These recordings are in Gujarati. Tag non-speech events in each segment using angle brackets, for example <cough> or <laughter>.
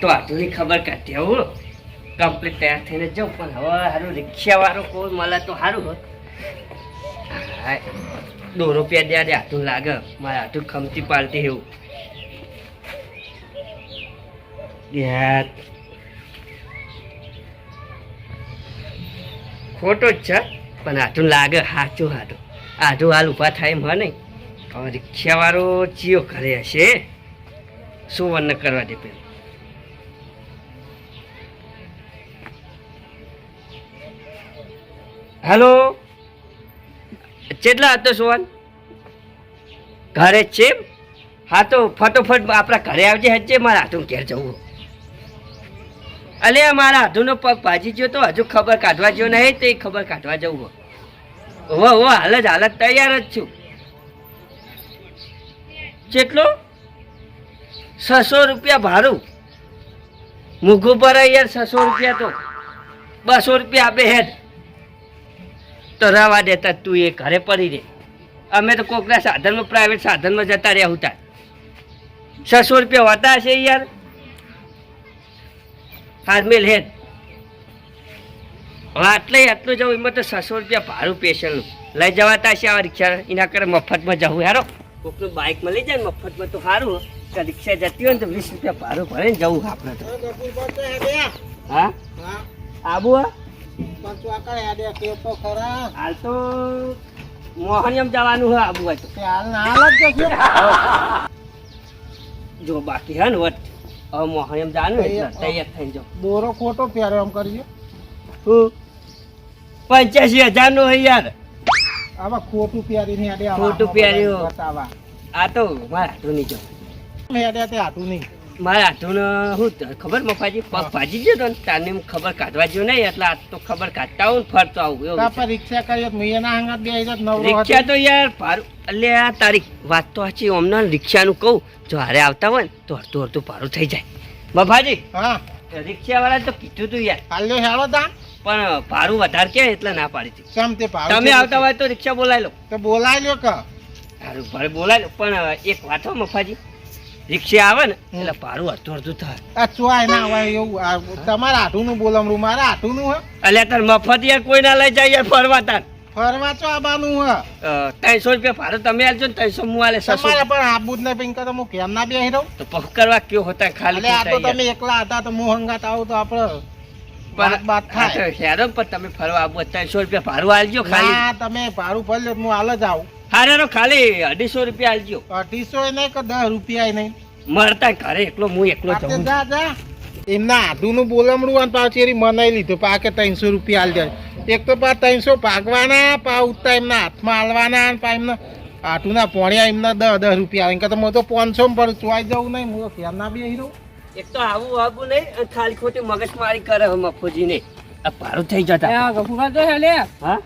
તો આધુની ખબર કાઢી આવું. કમ્પ્લીટ તૈયાર થઈને જાઉં, પણ હવે સારું રિક્ષાવાળો કોઈ મળે તો સારું હા દો રૂપિયા દે હાથું લાગે. મારે હાથું ખમતી પાલતી એવું. યાર. ખોટો જ છે, પણ હાથું લાગે, હાચું હાથું આધું હાલ ઊભા થાય મને નહીં. હવે રિક્ષાવાળો ચિયો કરે હશે. શું વર્ણ કરવા દે પેલું? હેલો. કેટલા હતો સુવન ઘરે જ છે હા તો ફટોફટ આપણા ઘરે આવજે હજે, મારા હાથું ઘેર જવું અલે મારા હાથુંનો પગ ભાજી ગયો તો હજુ ખબર કાઢવા જેવો નહીં, તે ખબર કાઢવા જવું હો હો હાલ જ હાલત તૈયાર જ છું. કેટલો છસો રૂપિયા ભાડું. મૂઘું પર યાર, છસો રૂપિયા તો. બસો રૂપિયા આપે હેડ. તો રવા દેતા તું એ ઘરે પડી રહે અમે તો કોકના સાધનમાં પ્રાઇવેટ સાધનમાં જતા રહ્યા હતા. છસો રૂપિયા હોતા હશે યાર. હારમેલ હેડ. હવે આટલે આટલું જવું એમાં તો છસો રૂપિયા ભાડું પેશન્ટનું લઈ જવાતા છે આ રિક્ષા એના કરે મફતમાં જવું યારો કોકનું બાઇક મળી જાય ને મફતમાં તો સારું તો રિક્ષા જતી હોય ને તો વીસ રૂપિયા ભાડું ભરીને જવું આપણે તો. હા. આબુ હા? હાલ તો મોહનિયમ જવાનું હોય આબુ હોય તો <laughs> જો બાકી હે ને વટ હવે મોહનિયમ જવાનું એટલે તૈયાર થઈ જાઓ. બોરો ખોટો પહેર્યો એમ કરજો હું પંચ્યાસી હજાર નો હોય યાર. આવા ખોટું પ્યારી હેડે આવા ખોટું પહેર્યું. બતાવા આ તો મારા નહીં જો. હેડે તે હાટું નહીં મારા હાથું શું ખબર મફાજી? પગ ભાજી ગયો તો ને ખબર કાઢવા જેવું નહીં એટલે આ તો ખબર કાઢતા આવું ફરતો આવું એવું રિક્ષા કર્યો તો મેં બે રિક્ષા તો યાર ભાડું એટલે આ તારી વાત તો સાચી અમને રિક્ષાનું કહું જો હારે આવતા હોય ને તો અડધું અડધું પારું થઈ જાય. મફાજી હા. રિક્ષાવાળા તો કીધું તું યાર. હાલ્યો હેળો તા પણ ભારું વધારે કે એટલે ના પાડી હતી. તમે આવતા હોય તો રિક્ષા બોલાવી લો. તો બોલાવી લો કે. સારું ભારે બોલાવી લો પણ એક વાત હો મફાજી. રિક્ષા આવે ને એટલે ભાડું અડધું અડધું થાય. આ ચોય ના હોય એવું તમારા હાટું નું બોલમડું મારા હાટું નું એટલે તાર મફત યાર કોઈ ના લઈ જાય યાર ફરવા તાર. ફરવા તો આબાનું હ? ત્રણસો રૂપિયા ભાડું તમે આલજો ને ત્રણસો હું આલે તમારે પણ આબુ જ નહીં પિંકા તો હું કેમ ના બેહી રહું? તો પગ કરવા કયો હોતા ખાલી આ તો તમે એકલા હતા તો હું હંગાત આવું તો આપણે પણ બાત થાય. હેરો પણ તમે ફરવા આવો ત્રણસો રૂપિયા ભાડું આલજો ખાલી. ના તમે ભાડું ભરી લો તો હું હાલ જ આવું. હારે ખાલી અઢીસો રૂપિયા આલજો. અઢીસો એ નહીં કે દસ રૂપિયા એ નહીં. મળતા ઘરે એકલો હું એકલો તે જઉં જા જા. એમના આધુનું બોલમડું અને પાછું એરી મનાઈ લીધું. પાકે ત્રણસો રૂપિયા આલ જાય. એક તો પા ત્રણસો પાકવાના પા ઉતા એમના હાથમાં હાલવાના અને પા એમના આટુના પોણિયા એમના દસ દસ રૂપિયા આવે. તો હું તો પાંચસો માં પણ ચોઈ જવું નહીં હું ફેરના બે હીરો એક તો આવું આવું નહીં ખાલી ખોટી મગજમારી કરે હમ મફોજી નહીં આ પારું થઈ જતા. હા?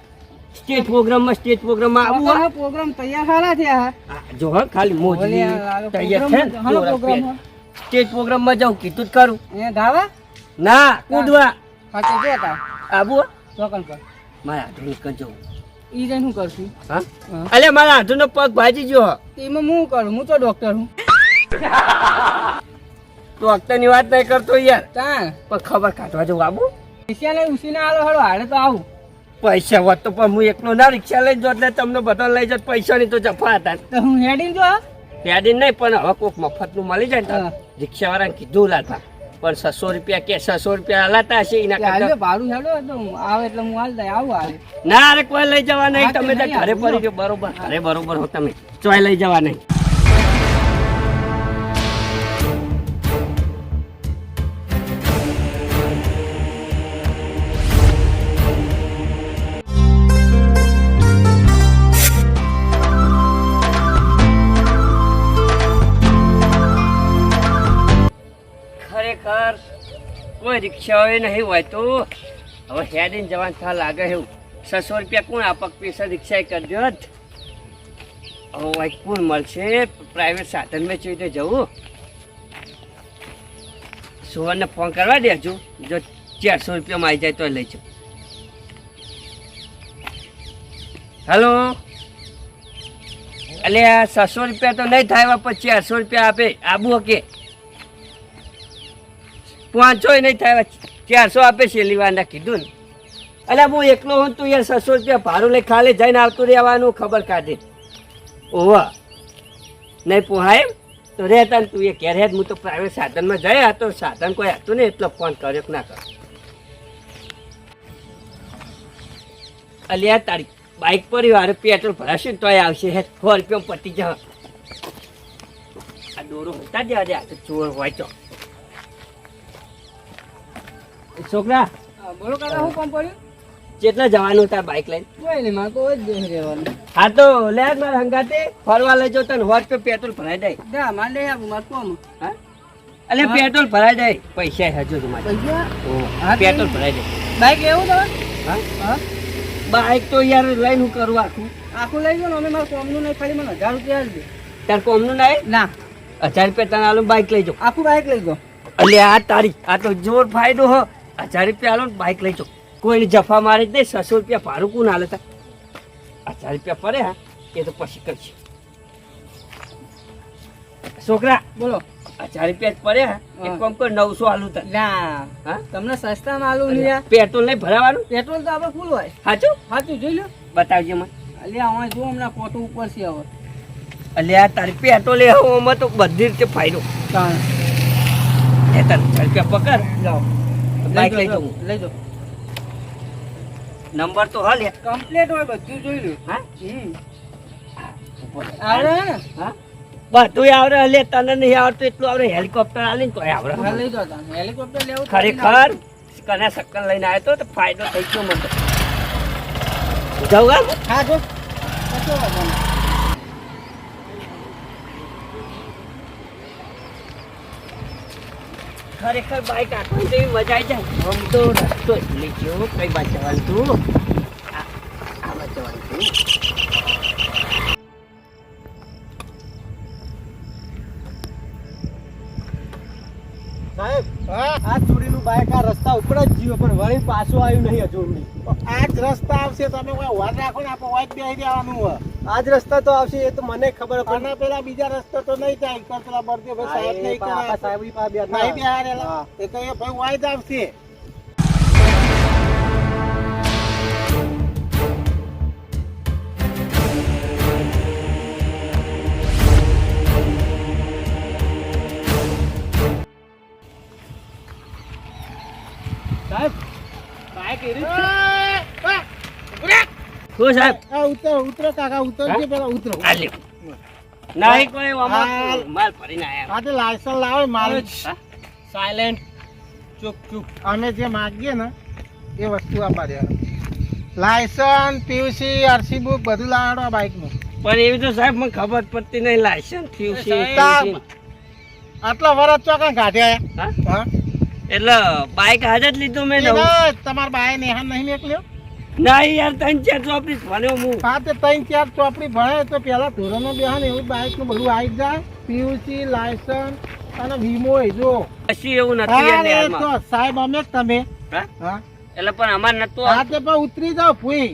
સ્ટેજ પ્રોગ્રામમાં સ્ટેજ પ્રોગ્રામમાં આવું હા? પ્રોગ્રામ તૈયાર સારા થયા આ જો હા ખાલી મોજી તૈયાર છે હાલો પ્રોગ્રામ સ્ટેજ પ્રોગ્રામમાં જાઉં કીધું જ કરું. એ ધાવા? ના કૂદવા. હા તો જો તા આબુ? ચોકન પર. મારા આધુનિક જવું. ઈ જઈને શું કરશું? હા? હા. અલે મારા આધુનો પગ ભાજી ગયો. તો એમાં હું કરું? હું તો ડોક્ટર હું. <laughs> ડોક્ટરની વાત નહીં કરતો યાર. તા પણ ખબર કાઢવા જવું આબુ? પૈસા લઈ ઉસીને આલો હળો હાડે તો આવું. પૈસા હોત તો પણ હું એકલો ના રિક્ષા લઈ જો એટલે તમને બધા લઈ જત પૈસાની તો જફા હતા તો હું હેડીને જો હા? ત્યાંથી નહીં પણ હવે કોઈક મફતનું મળી જાય. ને રિક્ષાવાળાને કીધું લાતા. પણ છસો રૂપિયા કે છસો રૂપિયા હલાતા હશે એના કરતા ભાડું હેડો તો આવે એટલે હું હાલ દઈ આવું હાલે. ના અરે કોઈ લઈ જવા નહીં. તમે તો ઘરે પડી ગયો. બરોબર ઘરે બરોબર હો તમે. ચોય લઈ જવા નહીં. કોઈ રિક્ષાઓ નહીં હોય તો હવે હેડીને જવાનું થા લાગે એવું. છસો રૂપિયા કોણ આપક પૈસા રિક્ષા કરજો જ. હવે કોણ મળશે? પ્રાઇવેટ સાધન મેં ચીતે જવું. સુવર્ણને ફોન કરવા દેજો જો ચારસો રૂપિયામાં આવી જાય તો લઈ જાઉં હેલો એટલે આ છસો રૂપિયા તો નહીં થાય પછી ચારસો રૂપિયા આપે. આબુ કે પાંચસો નહીં થાય ચારસો આપે છેલ્લી વારના કીધું ને. અલ્યા હું એકલો હું તું યાર છસો રૂપિયા ભાડું લઈ ખાલી જઈને આવતું રહેવાનું, ખબર કાઢી. ઓવા. નહીં પોહાય એમ? તો રહેતા તું એ ક્યારે હું તો પ્રાઇવેટ સાધનમાં જયા તો સાધન કોઈ હતું ને એટલો ફોન કર્યો કે ના કર અલ્યા, તારી બાઇક પર વારે પેટ્રોલ ભરાશે ને તોય આવશે હે, સો રૂપિયા પતી જવા. આ દોરો હતા જ આ તો ચોર હોય તો. છોકરા બોલો કાકા હું કામ પડ્યું? કેટલા જવાનું તાર બાઇક લઈને? કોઈ નહીં મારે તો જ રહેવાનું. હા તો લે મારા હંગાતે ફરવા લઈ જાઉં તને હોટ પે પેટ્રોલ ભરાઈ દે દા મારે લઈ આવું મારે કોમ. હા? એટલે પેટ્રોલ ભરાઈ દે પૈસા હજુ તમારે પૈસા? હા, પેટ્રોલ ભરાઈ દે બાઈક લેવું તમારે હા? હા? બાઇક તો યાર લઈને હું કરું આખું. આખું લઈ જાઉં ને અમે મારું કોમનું નહીં ખાલી મને હજાર રૂપિયા આપી તાર કોમનું નહીં? ના. હજાર રૂપિયા તને આલું બાઇક લઈ જાઉં. આખું બાઈક લઈ જાઉં. એટલે આ તારી આ તો જોર ફાયદો હો. હજાર રૂપિયા આલો બાઇક લઈ જાઉં કોઈને જફા મારે જ નહીં છસો રૂપિયા ભારું કોણ હાલે તા? હજાર રૂપિયા પડે હા. એ તો પછી કરશે. છોકરા બોલો. હજાર રૂપિયા જ પડે હા. એક કામ કર નવસો આલુ તને. ના. હા? તમને સસ્તામાં આલુ નહીં પેટ્રોલ નહીં ભરાવાનું? પેટ્રોલ તો આપણે ફૂલ હોય. સાચું સાચું જોઈ લો. બતાવજો મને. અલ્યા અમારે જો હમણાં કોટો ઉપર છે હવે. આ તારી પેટ્રોલ એ તો બધી રીતે ફાયદો. એ હજાર રૂપિયા પકડ. જાઓ. બાઈક લઈ જાઉં લઈ જાઓ નંબર તો હાલે કમ્પ્લીટ હોય બધું જોઈ લો હા? આવડે હે? બધું આવડે હલે તને નહીં આવડતું એટલું આવડે. હેલિકોપ્ટર આલે ને તોય આવડે. લઈ હેલિકોપ્ટર લેવું ખરેખર? કને સક્કર લઈને આવ્યો તો તો ફાયદો થઈ ગયો મને જાઉં હા જો કશો વાંધો નહીં. ખરેખર બાઈક આખવાની જેવી મજા આવી જાય આમ તો રસ્તો જ લઈ કઈ બાજુ જવાનું તું? આ બાજુ જવાનું તું. આ રસ્તા ઉપર જ જીવો પણ વળી પાછું આવ્યું નહીં હજુ. આ જ રસ્તા આવશે, તમે કોઈ રાખો ને આપણે વાઈટ બેસી દેવાનું હોય. આ જ રસ્તા તો આવશે એ તો મને ખબર અને પેલા બીજા રસ્તા તો નહીં થાય. પણ પેલા બળદેવભાઈ સાહેબ નહીં કરે. સાહેબ નહીં બેહારેલા. એ તો એ ભાઈ વાઈટ આવશે. સાહેબ બાઈક એ. શું સાહેબ. આ ઉતરો ઉતરો કાકા ઉતરજો? પેલા ઉતરો. આ કોઈ. આમાં? માલ ભરીને આયા. આ તો લાયસન્સ લાવે હા? સાયલેન્ટ ચૂપ ચૂપ. અમે જે માગીએ ને એ વસ્તુ દેવાનું લાયસન્સ પીયુસી આરસી બુક બધું લાવવાનું આ પણ એવી તો સાહેબ મને ખબર પડતી નહીં લાયસન્સ છે. આટલા વરસ ચોકા કાઢ્યા હા? હા? એટલે બાઈક હાજર જ લીધું મેં તમારા બાય નેહાન નહીં નીકળ્યો ના યાર ત્રણ ચાર ચોપડી ભણ્યો હું. હા તો ત્રણ ચાર ચોપડી ભણે તો પેલા ધોરણમાં બેહે ને એવું બાઇકનું બધું આવી જાય. પીયુસી લાયસન્સ અને વીમો એ જો. પછી એવું નથી. તો સાહેબ અમે તમે. હા? એટલે પણ અમાર નતો હા તે પણ ઉતરી જાવ ફૂઈ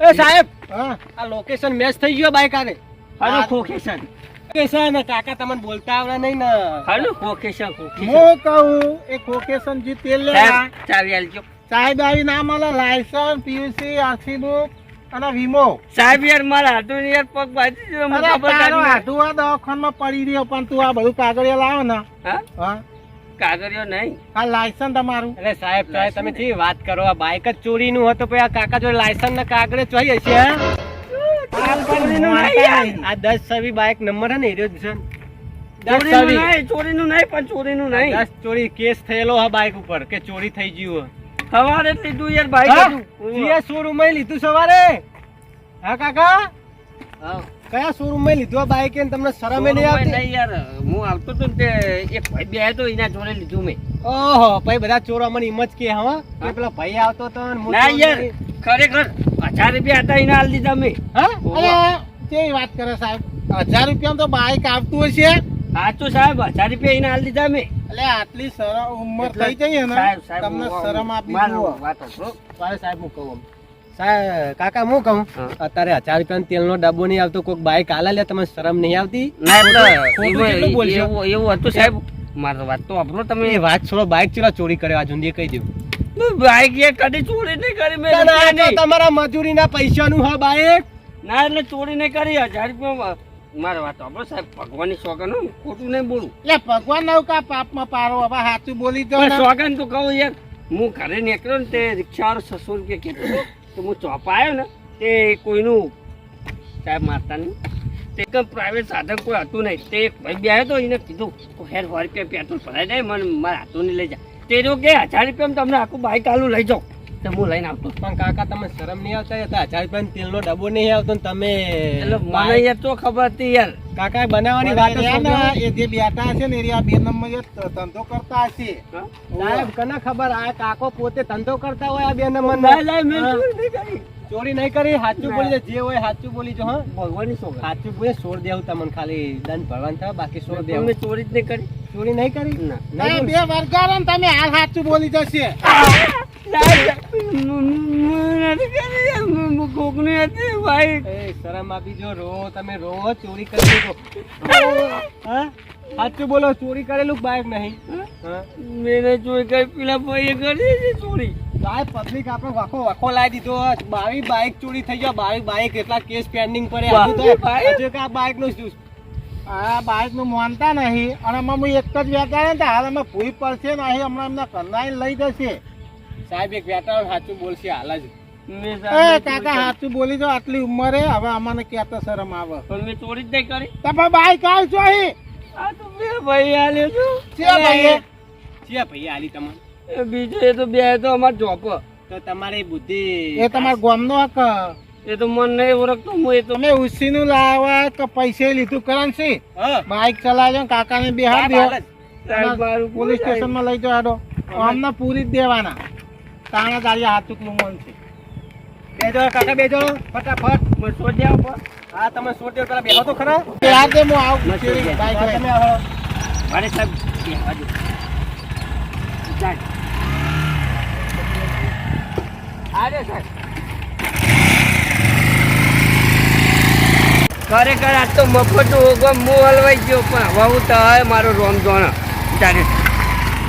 એ સાહેબ હા. આ લોકેશન મેચ થઈ ગયો બાઈક આને? હારું ખોખેશન લોકેશન કાકા તમને બોલતા આવડે નહીં ને. હાલો ખોખેશન ખોખેશન હું કહું એ કોકેશન જે તેલ લે. સાહેબ ચાવી આલજો. સાહેબ આવી ના મળે. લાયસન્સ પીયુસી આરસી બુક અને વીમો. સાહેબ યાર મારા હાથું યાર પગ બાજી દીધો, મને ખબર કાઢી હાથું આ દવાખાનામાં પડી રહ્યો પણ તું આ બધું કાગળિયા લાવો ને. હા? કાગળિયો નહીં. આ લાયસન્સ તમારું. અરે સાહેબ તો તમે થી વાત કરો? આ બાઈક જ ચોરીનું હતું પછી આ કાકા જો લાયસન્સ ના કાગળે ચોરી હશે. આ દસ છવી બાઈક નંબર હે ને એ રહ્યો છે. ને. ચોરીનું નહીં ચોરીનું નહીં પણ ચોરીનું નહીં. દસ ચોરી કેસ થયેલો આ બાઈક ઉપર કે ચોરી થઈ ગયું સવારે જ લીધું યાર ભાઈ? જીએ શોરૂમમાં લીધું સવારે? હા કાકા? કયા શોરૂમમાં લીધું આ બાઈક એને તમને શરમે નહીં આવતી? નહીં યાર. હું આવતો તો ને તે એક ભાઈ બે તો એના જોડે લીધું મેં. ઓહો ભાઈ બધા ચોરો મને હિંમત કે હા. કે પેલા ભાઈ આવતો તો ને ના યાર ખરેખર હજાર રૂપિયા હતા એના હાલ દીધા મેં. હા? તે વાત કરે સાહેબ? હજાર રૂપિયા તો બાઈક આવતું હશે. સાચું સાહેબ હજાર રૂપિયા એને હાલ દીધા મેં એટલે આટલી સરસ ઉંમર થઈ જઈ ને તમને શરમ આપી વાત. સાહેબ હું કહું. સાહેબ કાકા હું કહું. અત્યારે હજાર રૂપિયાનો તેલનો ડબ્બો નહીં આવતો કોઈક બાઈક આલા લે તમને શરમ નહીં આવતી? ના? એવું હતું સાહેબ. મારો વાત તો આપણો તમે. એ વાત છોડો બાઇક ચેલા ચોરી કર્યો આ જુંદીએ કહી દઉં. બાઈક એ કદી ચોરી નહીં કરી મેં. તમારા મજૂરીના પૈસાનું હા બાઇક ના એટલે ચોરી નહીં કરી હજાર રૂપિયા મારો વાત તો સાહેબ ભગવાનની હો, ખોટું નહીં બોલું. એટલે ભગવાન નવ કા પાપમાં પારો? હવે સાચું બોલી દો પણ તો કહું યાર હું ઘરે નીકળ્યો ને તે રિક્ષાવાળો છસો રૂપિયા કહેતો તો હું ચોપા આવ્યો ને તે કોઈનું સાહેબ મારતા નહીં તે કંઈ પ્રાઇવેટ સાધન કોઈ હતું નહીં. તે એક ભાઈ બે આવ્યો તો એને કીધું તો હેર સો રૂપિયા પેટ્રોલ ભરાઈ જાય મને મારા હાથું નહીં લઈ જા. તે જો કે હજાર રૂપિયામાં તમને આખું બાઈક આલું લઈ જાઓ. તો હું લઈને આવતો. પણ કાકા તમે શરમ નહીં આવતા? યાર હજાર રૂપિયાનો તેલનો ડબ્બો નહીં આવતો ને તમે મને યાર તો ખબર હતી યાર? કાકા બનાવવાની વાત જ રહ્યા ને, સમજો. એ જે બેઠા હશે ને એ બે નંબર ધંધો કરતા હશે. સાહેબ કને ખબર? આ કાકો પોતે ધંધો કરતા હોય આ બે નંબર ના, ના, મેં ચોરી નહીં કરી. ચોરી નહીં કરી? સાચું બોલી જે હોય સાચું બોલી જો હા. ભગવાનની શોખન સાચું બોલે છોડ દેવું તમને ખાલી દંડ ભરવાનું થાય બાકી સોર દેવું. ચોરી જ નહીં કરી. ચોરી નહીં કરી? ના. બે વર્ગારો ને તમે હાલ સાચું બોલી જશે. કોકની હતી ભાઈ એ શરમ આપી જો રો તમે રો ચોરી કરી લો હા? સાચું બોલો ચોરી કરેલું બાઈક નહીં? ચોરી કરી પેલા ભાઈએ કરી છે ચોરી. સાહેબ પબ્લિક આપણે વાખો વાખો લાવી દીધો બાવી બાઇક ચોરી થઈ ગયા બાવી બાઈક એટલા કેસ પેન્ડિંગ પડે. હજુ બાઈક? કે આ બાઈકનું શું આ બાઈકનું માનતા નહીં. અને હું એક જ વેચારે ને હાલ અમે ભૂઈ પડશે નહીં હમણાં એમના કન્નાઈ લઈ જશે. સાહેબ એક વેટાણ સાચું બોલશે હાલ જ. મેં એ કાકા સાચું બોલી દો આટલી ઉંમરે હવે અમને કહેતો શરમ આવે. પણ મેં ચોરી જ નહીં કરી. તો બાઈક આવ છો અહીં. આ તો બે ભાઈ આલ્યો છો. છે ભાઈએ? છે ભાઈ આલી તમને એ બીજો એ તો બે તો અમાર જોપ તો તમારી બુદ્ધિ એ તમારા ગામનો હક. એ તો મન નહીં ઓળખતો હું એ તો તમે ઉસીનું લાવવા કે પૈસે લીધું કરન્સી હા. બાઈક ચલાવજો ને કાકાને બિહાર દે પોલીસ સ્ટેશનમાં લઈ જવાનો અમને પૂરી જ દેવાના. તાણા તારી હાથુકલું મન છે. બેજો કાકા બેજો ફટાફટ. મને શોધ્યા પર હા તમે સોટ દેવ પેલા બેહો તો ખરા. દે હું આવું. બાઈક તમે મારે સાહેબ બે બાજુ. ચાલ. આરે સાહેબ. ખરેખર આજ તો મફત ઓગમ હું હલવાઈ ગયો પણ હવે હું તો મારો રોમ જોણ ચાલે.